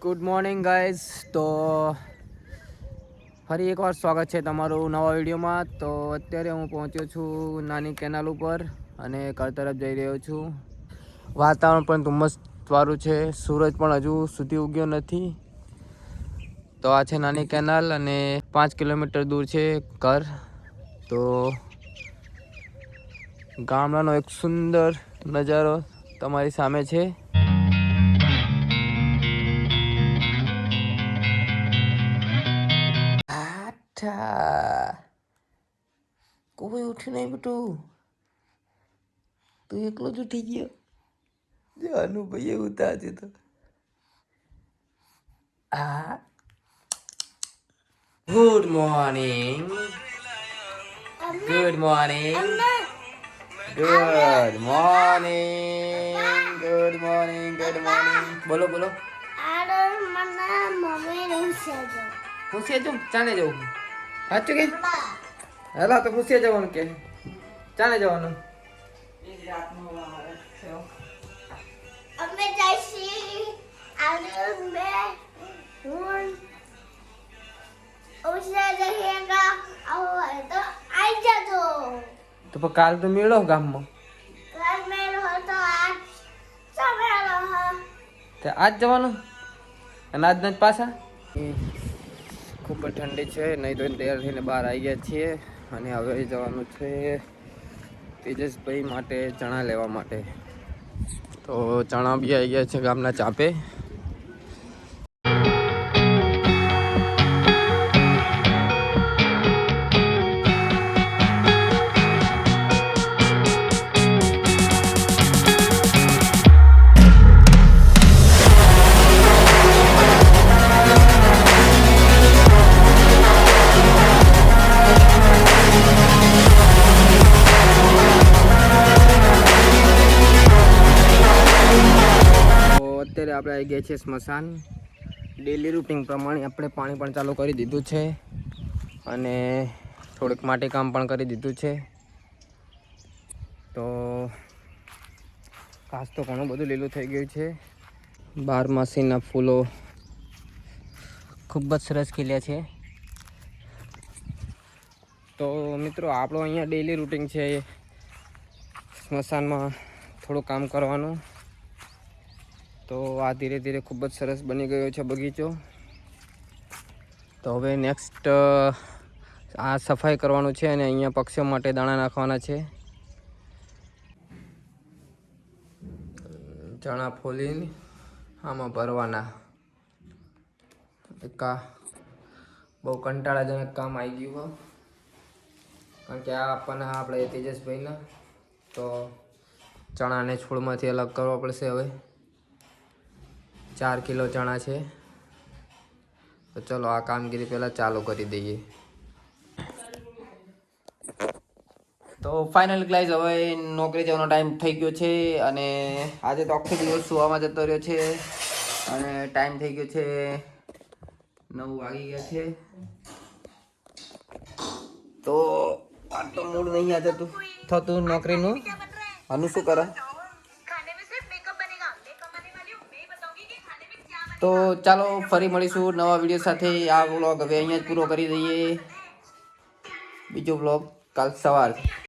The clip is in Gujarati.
ગુડ મોર્નિંગ ગાઈઝ તો ફરી એકવાર સ્વાગત છે તમારું નવા વિડીયોમાં. તો અત્યારે હું પહોંચ્યો છું નાની કેનાલ ઉપર અને ઘર તરફ જઈ રહ્યો છું. વાતાવરણ પણ ધુમ્મસવાળું છે. સૂરજ પણ હજુ સુધી ઉગ્યો નથી. તો આ છે નાની કેનાલ અને પાંચ કિલોમીટર દૂર છે ઘર. તો ગામડાનો એક સુંદર નજારો તમારી સામે છે. આઠા કોઈ ઉઠ્યું નહીં બેટું તું એકલો જ ઉઠી ગયો જો અનુભાઈ એવું તાજે તો આ good morning good morning good morning good morning good morning બોલો બોલો આડો મને મમ્મી નહીં સેજો ખુશીએ જવું ચાલે જવું સાચું કે? હેલા તો પૂછીએ જવાનું કે. ચાલે જવાનું. અમે જઈશી. આડો મે હું ઉસે જઈએગા આવો તો આઈ જજો. તો પણ કાલ તો મેળો ગામમાં. તો આજ જવાનું? અને આજના જ પાછા? ખૂબ જ ઠંડી છે. નહીં તો તૈયાર થઈને બહાર આવી ગયા છીએ અને હવે જવાનું છે તેજસભાઈ માટે ચણા લેવા માટે. તો ચણા બી આવી ગયા છે ગામના ચાપે. અત્યારે આપણે આવી ગયા છીએ સ્મશાન. ડેલી રૂટિન પ્રમાણે આપણે પાણી પણ ચાલુ કરી દીધું છે અને થોડુંક માટી કામ પણ કરી દીધું છે. તો ઘાસ તો ઘણું બધું લીલું થઈ ગયું છે. બારમાસીના ફૂલો ખૂબ જ સરસ ખીલ્યા છે. તો મિત્રો, આપણો અહીંયા ડેલી રૂટિન છે સ્મશાનમાં થોડું કામ કરવાનું. તો આ ધીરે ધીરે ખૂબ જ સરસ બની ગયો છે બગીચો. તો હવે નેક્સ્ટ આ સફાઈ કરવાનું છે અને અહીંયા પક્ષીઓ માટે દાણા નાખવાના છે. ચણા ફોલીને આમાં ભરવાના. આ બહુ કંટાળાજનક કામ આવી ગયું કારણ કે આ આપવાના આપણે તેજસભાઈના તો ચણાને છોડમાંથી અલગ કરવા પડશે હવે. ચાર કિલો ચણા છે. તો ચલો આ કામગીરી પહેલાં ચાલુ કરી દઈએ. તો ફાઇનલ ક્લાઇઝ હવે નોકરી જવાનો ટાઈમ થઈ ગયો છે અને આજે તો આખો દિવસ સુવામાં જતો રહ્યો છે અને ટાઈમ થઈ ગયો છે નવ વાગી ગયા છે. તો આ તો મૂડ નહીં આજે તું થતું નોકરીનું. આનું શું કરે તો ચાલો ફરી મળીશું નવા વીડિયો સાથે. આ વ્લોગ હવે અહીંયા જ પૂરો કરી દઈએ. બીજો વ્લોગ કાલ સવાર.